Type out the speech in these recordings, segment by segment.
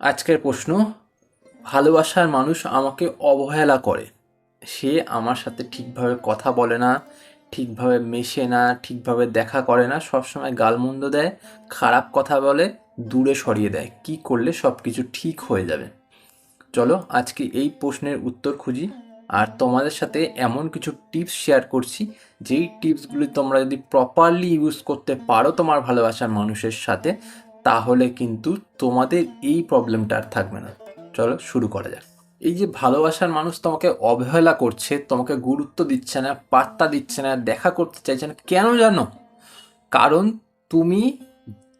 আজকের প্রশ্ন, ভালোবাসার মানুষ আমাকে অবহেলা করে। সে আমার সাথে ঠিকভাবে কথা বলে না, ঠিকভাবে মেশে না, ঠিকভাবে দেখা করে না, সবসময় গালমন্দ দেয়, খারাপ কথা বলে, দূরে সরিয়ে দেয়। কি করলে সব কিছু ঠিক হয়ে যাবে? চলো আজকে এই প্রশ্নের উত্তর খুঁজি। আর তোমাদের সাথে এমন কিছু টিপস শেয়ার করছি, যেই টিপসগুলি তোমরা যদি প্রপারলি ইউজ করতে পারো তোমার ভালোবাসার মানুষের সাথে তাহলে কিন্তু তোমাদের এই প্রবলেমটা আর থাকবে না। চলো শুরু করা যাক। এই যে ভালোবাসার মানুষ তোমাকে অবহেলা করছে, তোমাকে গুরুত্ব দিচ্ছে না, পাত্তা দিচ্ছে না, দেখা করতে চাইছে না, কেন জানো? কারণ তুমি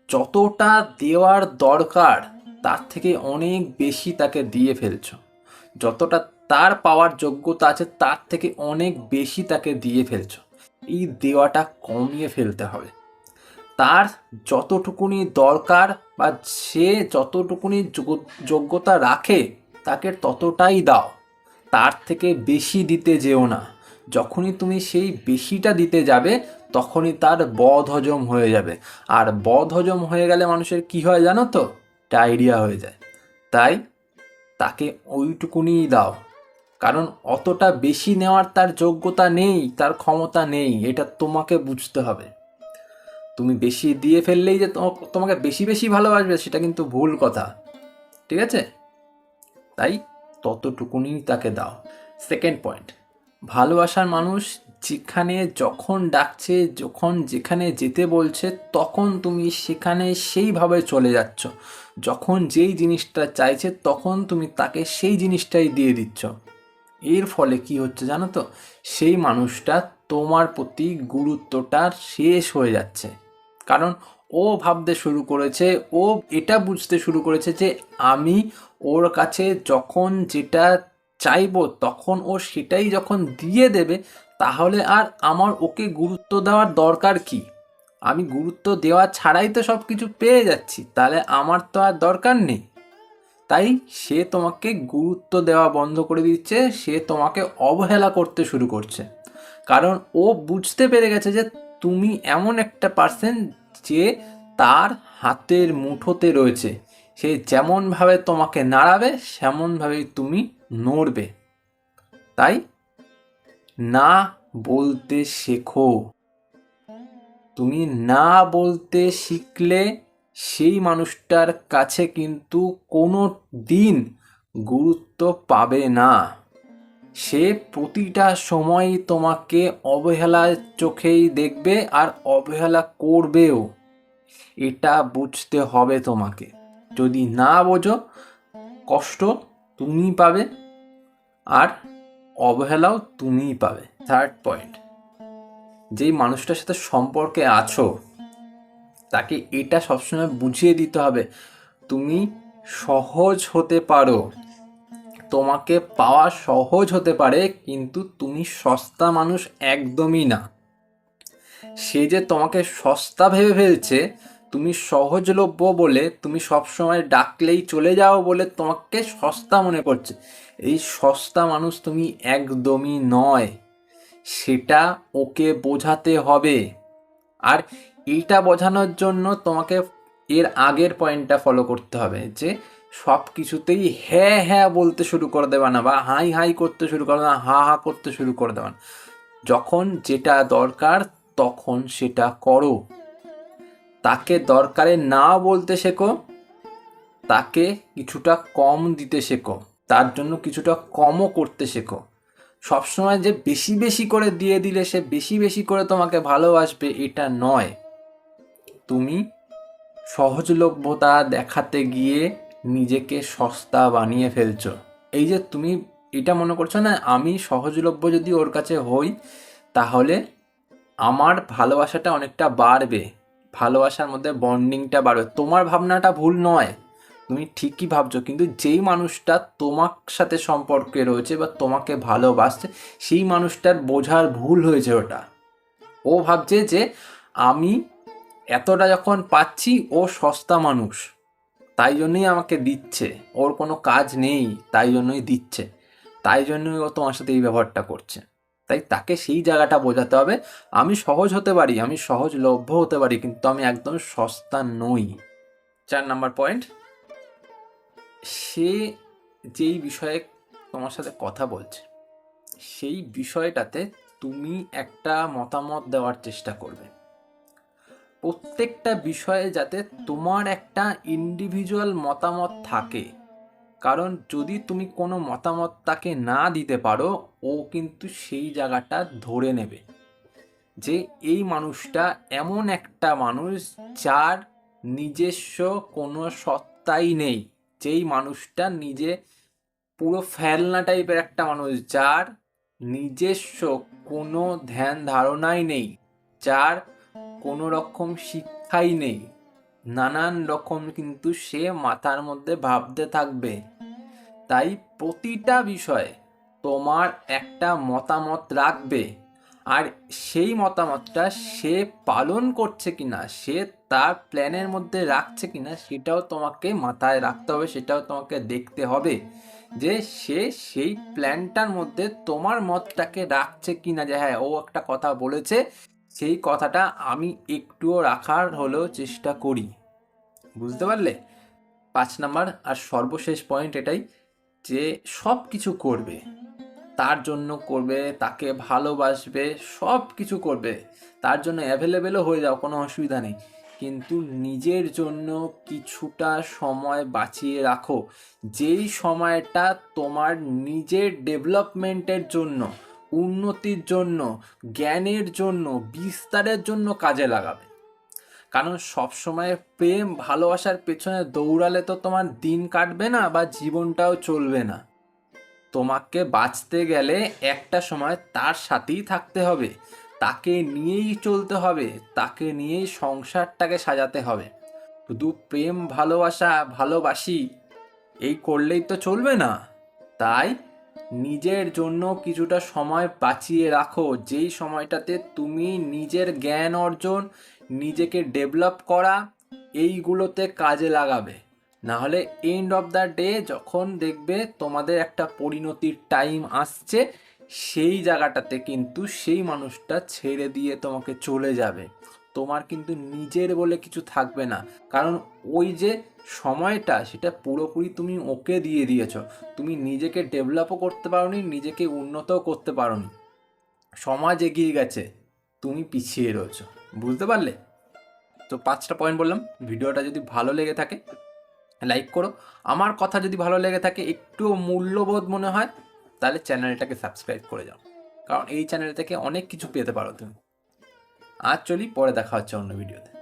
যতটা দেওয়ার দরকার, তার থেকে অনেক বেশি তাকে দিয়ে ফেলছো। যতটা তার পাওয়ার যোগ্যতা আছে, তার থেকে অনেক বেশি তাকে দিয়ে ফেলছো। এই দেওয়াটা কমিয়ে ফেলতে হবে। তার যতটুকুনি দরকার বা সে যতটুকুনি যোগ- যোগ্যতা রাখে, তাকে ততটাই দাও। তার থেকে বেশি দিতে যেও না। যখনই তুমি সেই বেশিটা দিতে যাবে, তখনই তার বদ হজম হয়ে যাবে। আর বদ হজম হয়ে গেলে মানুষের কি হয় জানো তো? ডায়রিয়া হয়ে যায়। তাই তাকে ওইটুকুনিই দাও। কারণ অতটা বেশি নেওয়ার তার যোগ্যতা নেই, তার ক্ষমতা নেই, এটা তোমাকে বুঝতে হবে। তুমি বেশি দিয়ে ফেললেই যে তোমা- তোমাকে বেশি বেশি ভালোবাসবে, সেটা কিন্তু ভুল কথা। ঠিক আছে? তাই ততটুকুনি তাকে দাও। সেকেন্ড পয়েন্ট ভালোবাসার মানুষ যেখানে যখন ডাকছে, যখন যেখানে যেতে বলছে, তখন তুমি সেখানে সেইভাবে চলে যাচ্ছ। যখন যেই জিনিসটা চাইছে, তখন তুমি তাকে সেই জিনিসটাই দিয়ে দিচ্ছ। এর ফলে কি হচ্ছে জানো তো? সেই মানুষটা তোমার প্রতি গুরুত্বটা শেষ হয়ে যাচ্ছে। কারণ ও ভাবতে শুরু করেছে, ও এটা বুঝতে শুরু করেছে যে আমি ওর কাছে যখন যেটা চাইব, তখন ও সেটাই যখন দিয়ে দেবে, তাহলে আর আমার ওকে গুরুত্ব দেওয়ার দরকার কি? আমি গুরুত্ব দেওয়া ছাড়াই তো সব কিছু পেয়ে যাচ্ছি, তাহলে আমার তো আর দরকার নেই। তাই সে তোমাকে গুরুত্ব দেওয়া বন্ধ করে দিচ্ছে, সে তোমাকে অবহেলা করতে শুরু করছে। কারণ ও বুঝতে পেরে গেছে যে তুমি এমন একটা পার্সন যে তার হাতের মুঠোতে রয়েছে। সে যেমনভাবে তোমাকে নাড়াবে, সেমনভাবেই তুমি নড়বে। তাই না বলতে শেখো। তুমি না বলতে শিখলে সেই মানুষটার কাছে কিন্তু কোনো দিন গুরুত্ব পাবে না। সে প্রতিটা সময় তোমাকে অবহেলার চোখেই দেখবে আর অবহেলা করবেও। এটা বুঝতে হবে তোমাকে। যদি না বোঝো, কষ্ট তুমি পাবে আর অবহেলাও তুমিই পাবে। থার্ড পয়েন্ট যেই মানুষটার সাথে সম্পর্কে আছো, তাকে এটা সবসময় বুঝিয়ে দিতে হবে। তুমি সহজ হতে পারো। তোমাকে পাওয়া সহজ হতে পারে, কিন্তু তুমি সস্তা মানুষ একদমই না। সে যে তোমাকে সস্তা ভেবে ফেলছে, তুমি সহজলভ্য বলে তুমি সবসময় ডাকলেই চলে যাও বলে তোমাকে সস্তা মনে করছে। এই সস্তা মানুষ তুমি একদমই নয়। সেটা ওকে বোঝাতে হবে। আর এইটা বোঝানোর জন্য তোমাকে এর আগের পয়েন্টটা ফলো করতে হবে যে সব কিছুতেই হ্যাঁ হ্যাঁ বলতে শুরু করে দেবা না বা হাই হাই করতে শুরু করে না, হা হা করতে শুরু করে দেবা না। যখন যেটা দরকার তখন সেটা করো। তাকে দরকারে না বলতে শেখো, তাকে কিছুটা কম দিতে শেখো, তার জন্য কিছুটা কমও করতে শেখো। সবসময় যে বেশি বেশি করে দিয়ে দিলে সে বেশি বেশি করে তোমাকে ভালোবাসবে, এটা নয়। তুমি সহজলভ্যতা দেখাতে গিয়ে নিজেকে সস্তা বানিয়ে ফেলছো। এই যে তুমি এটা মনে করছ না, আমি সহজলভ্য যদি ওর কাছে হই, তাহলে আমার ভালোবাসাটা অনেকটা বাড়বে। ভালোবাসার মধ্যে বন্ডিংটা বাড়বে। তোমার ভাবনাটা ভুল নয়। তুমি ঠিকই ভাবছ, কিন্তু যেই মানুষটা তোমার সাথে সম্পর্কে রয়েছে বা তোমাকে ভালোবাসছে, সেই মানুষটার বোঝার ভুল হয়েছে ওটা। ও ভাবছে যে আমি এতটা যখন পাচ্ছি, ও সস্তা মানুষ। তাই জন্যই আমাকে দিচ্ছে। ওর কোনো কাজ নেই, তাই জন্যই দিচ্ছে। তাই জন্যই ও তোমার সাথে এই ব্যবহারটা করছে। তাই তাকে সেই জায়গাটা বোঝাতে হবে। আমি সহজ হতে পারি, আমি সহজলভ্য হতে পারি, কিন্তু আমি একদম সস্তা নই। চার নাম্বার পয়েন্ট। সে যেই বিষয়ে তোমার সাথে কথা বলছে, সেই বিষয়টাতে তুমি একটা মতামত দেওয়ার চেষ্টা করবে। প্রত্যেকটা বিষয়ে যাতে তোমার একটা ইন্ডিভিজুয়াল মতামত থাকে। কারণ যদি তুমি কোনো মতামত তাকে না দিতে পারো, ও কিন্তু সেই জায়গাটা ধরে নেবে। যে এই মানুষটা এমন একটা মানুষ যার নিজস্ব কোনো সত্তাই নেই। যেই মানুষটা নিজে পুরো ফেলনা টাইপের একটা মানুষ, যার নিজস্ব কোনো ধ্যান ধারণাই নেই। যার কোনো রকম শিক্ষাই নেই। নানান রকম কিন্তু সে মাথার মধ্যে ভাবতে থাকবে। তাই প্রতিটা বিষয়ে তোমার একটা মতামত রাখবে। আর সেই মতামতটা সে পালন করছে কিনা, সে তার প্ল্যানের মধ্যে রাখছে কিনা, সেটাও তোমাকে মাথায় রাখতে হবে, সেটাও তোমাকে দেখতে হবে যে সে সেই প্ল্যানটার মধ্যে তোমার মতটাকে রাখছে কিনা যে হ্যাঁ ও একটা কথা বলেছে সেই কথাটা আমি একটুও রাখার হলেও চেষ্টা করি। বুঝতে পারলে? পাঁচ নাম্বার আর সর্বশেষ পয়েন্ট এটাই যে সব কিছু করবে। তার জন্য করবে, তাকে ভালোবাসবে সব কিছু করবে। তার জন্য অ্যাভেলেবেলও হয়ে যাও, কোনো অসুবিধা নেই। কিন্তু নিজের জন্য কিছুটা সময় বাঁচিয়ে রাখো। যেই সময়টা তোমার নিজের ডেভেলপমেন্টের জন্য উন্নতির জন্য, জ্ঞানের জন্য, বিস্তারের জন্য কাজে লাগাবে। কারণ সবসময় প্রেম, ভালোবাসার পেছনে দৌড়ালে তো তোমার দিন কাটবে না বা জীবনটাও চলবে না। তোমাকে বাঁচতে গেলে একটা সময় তার সাথেই থাকতে হবে। তাকে নিয়েই চলতে হবে, তাকে নিয়েই সংসারটাকে সাজাতে হবে। শুধু প্রেম, ভালোবাসা, ভালোবাসি, এই করলেই তো চলবে না। তাই নিজের জন্য কিছুটা সময় বাঁচিয়ে রাখো। যেই সময়টাতে তুমি নিজের জ্ঞান অর্জন, নিজেকে ডেভেলপ করা, এইগুলোতে কাজে লাগাবে। না হলে এন্ড অফ দ্য ডে যখন দেখবে তোমাদের একটা পরিণতির টাইম আসছে, সেই জায়গাটাতে কিন্তু সেই মানুষটা ছেড়ে দিয়ে তোমাকে চলে যাবে। তোমার কিন্তু নিজের বলে কিছু থাকবে না। কারণ ওই যে সময়টা, সেটা পুরোপুরি তুমি ওকে দিয়ে দিয়েছ। তুমি নিজেকে ডেভেলপও করতে পারোনি, নিজেকে উন্নতও করতে পারোনি। সমাজ এগিয়ে গেছে, তুমি পিছিয়ে রয়েছো। বুঝতে পারলে? তো পাঁচটা পয়েন্ট বললাম। ভিডিওটা যদি ভালো লেগে থাকে লাইক করো। আমার কথা যদি ভালো লেগে থাকে, একটু মূল্যবোধ মনে হয়, তাহলে চ্যানেলটাকে সাবস্ক্রাইব করে যাও। কারণ এই চ্যানেল থেকে অনেক কিছু পেতে পারো তুমি। আজ চলি পরে দেখা হচ্ছে অন্য ভিডিওতে।